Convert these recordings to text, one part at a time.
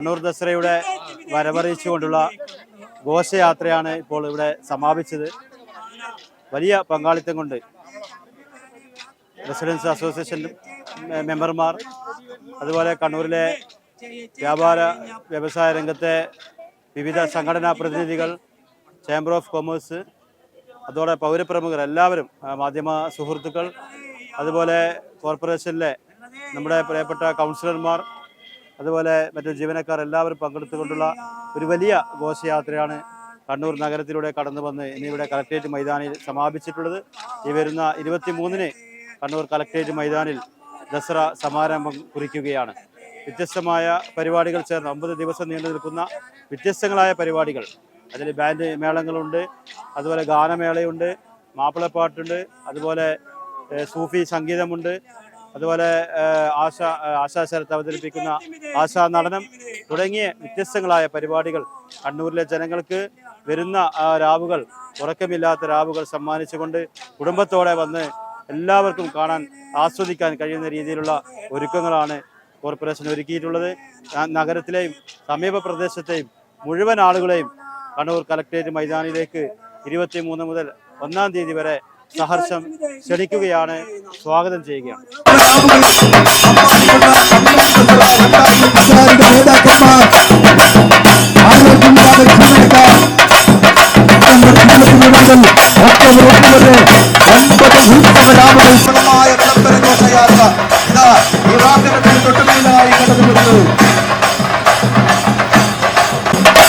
കണ്ണൂർ ദസറയുടെ വരവറിയിച്ചുകൊണ്ടുള്ള ഘോഷയാത്രയാണ് ഇപ്പോൾ ഇവിടെ സമാപിച്ചത്. വലിയ പങ്കാളിത്തം കൊണ്ട് റെസിഡൻസ് അസോസിയേഷൻ മെമ്പർമാർ അതുപോലെ കണ്ണൂരിലെ വ്യാപാര വ്യവസായ രംഗത്തെ വിവിധ സംഘടനാ പ്രതിനിധികൾ ചേംബർ ഓഫ് കൊമേഴ്സ് അതോടെ പൗരപ്രമുഖർ എല്ലാവരും മാധ്യമ സുഹൃത്തുക്കൾ അതുപോലെ കോർപ്പറേഷനിലെ നമ്മുടെ പ്രിയപ്പെട്ട കൗൺസിലർമാർ അതുപോലെ മറ്റു ജീവനക്കാർ എല്ലാവരും പങ്കെടുത്തുകൊണ്ടുള്ള ഒരു വലിയ ഘോഷയാത്രയാണ് കണ്ണൂർ നഗരത്തിലൂടെ കടന്നു വന്ന് ഇന്നിവിടെ ഇവിടെ കളക്ട്രേറ്റ് മൈതാനിൽ സമാപിച്ചിട്ടുള്ളത്. ഈ വരുന്ന ഇരുപത്തി മൂന്നിന് കണ്ണൂർ കളക്ട്രേറ്റ് മൈതാനിൽ ദസറ സമാരംഭം കുറിക്കുകയാണ്. വ്യത്യസ്തമായ പരിപാടികൾ ചേർന്ന് ഒമ്പത് ദിവസം നീണ്ടു നിൽക്കുന്ന വ്യത്യസ്തങ്ങളായ പരിപാടികൾ. അതിൽ ബാൻഡ് മേളങ്ങളുണ്ട് അതുപോലെ ഗാനമേളയുണ്ട് മാപ്പിളപ്പാട്ടുണ്ട് അതുപോലെ സൂഫി സംഗീതമുണ്ട് അതുപോലെ ആശ ആശാ ശരത്ത് അവതരിപ്പിക്കുന്ന ആശാ നടനം തുടങ്ങിയ വ്യത്യസ്തങ്ങളായ പരിപാടികൾ കണ്ണൂരിലെ ജനങ്ങൾക്ക് വരുന്ന രാവുകൾ ഉറക്കമില്ലാത്ത രാവുകൾ സമ്മാനിച്ചുകൊണ്ട് കുടുംബത്തോടെ വന്ന് എല്ലാവർക്കും കാണാൻ ആസ്വദിക്കാൻ കഴിയുന്ന രീതിയിലുള്ള ഒരുക്കങ്ങളാണ് കോർപ്പറേഷൻ ഒരുക്കിയിട്ടുള്ളത്. നഗരത്തിലെയും സമീപ പ്രദേശത്തെയും മുഴുവൻ ആളുകളെയും കണ്ണൂർ കലക്ടറേറ്റ് മൈതാനിലേക്ക് ഇരുപത്തി മൂന്ന് മുതൽ ഒന്നാം തീയതി വരെ സഹർഷം ക്ഷണിക്കുകയാണ്. സ്വാഗതം ചെയ്യുകയാണ്.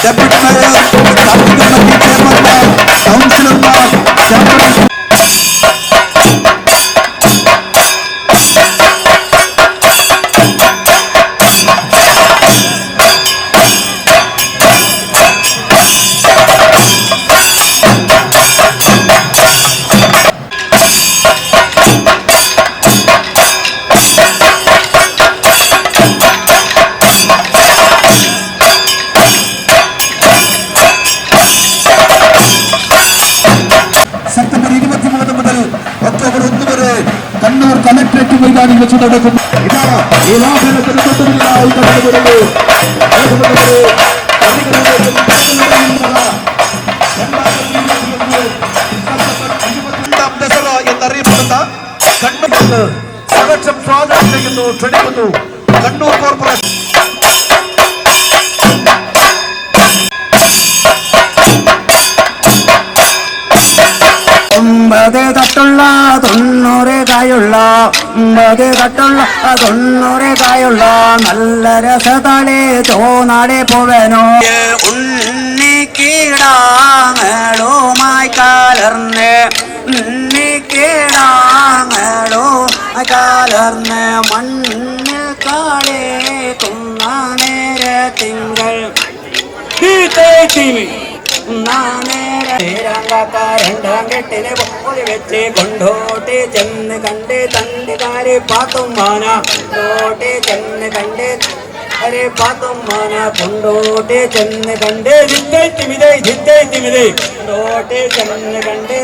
ഡെപ്യൂട്ടി വിളംബര കലക്ട്രേറ്റ് മൈതാനിൽ വെച്ച് നടക്കും ഇതാ ഈ വാഹനത്തിന് തൊട്ടുമുന്നിലായി കടന്നു വരുന്നു എന്നറിയപ്പെടുന്ന കണ്ണൂർ സഹർഷം സ്വാഗതം ചെയ്യുന്നു ക്ഷണിക്കുന്നു. കണ്ണൂർ ഒമ്പത് തട്ടുള്ള തൊണ്ണൂറ് കായുള്ള ഒമ്പത് തട്ടുള്ള തൊണ്ണൂറ് കായുള്ള നല്ല രസതളെ തോന്നാടി പോവനോ. ഉണ്ണി ഉണ്ണിക്കീടാങ്ങളുമായി കലർന്ന് കീടാങ്ങളോ കലർന്ന് മണ്ണിൽ തിങ്കൾ തുന്ന നേര തിങ്കൾ രണ്ടാം കെട്ടിന് പോളി വെച്ച് കൊണ്ടോട്ടെ ചെന്ന് കണ്ട് തണ്ടികാരെ പാത്തും മാന. കൊണ്ടോട്ട് ചെന്ന് കണ്ട് അരെ പാത്തും മാന. കൊണ്ടോട്ട് ചെന്ന് കണ്ട് ജിത്തേ തിമിതേ ജിത്തേ തിമിതേ കൊണ്ടോട്ടെ ചെന്ന് കണ്ട്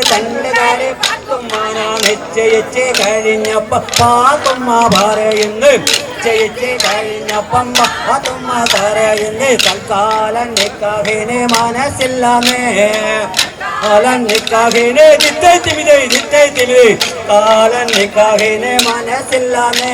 പാത്തും മാന. നിശ്ചയിച്ച് കഴിഞ്ഞപ്പ പാത്തുമ്മ പറയുന്നു. നിശ്ചയിച്ച് കഴിഞ്ഞപ്പം പാത്തുമ്മ പറയുന്നു. തൽക്കാലം നിക്കാഹിന് മനസ്സില്ലാമേ കാലൻ നിക്കാഹിന് ജിത്തേ തിമിതേ ജിത്തേ തിമിതേ കാലൻ നിക്കാഹിന് മനസ്സില്ലാമേ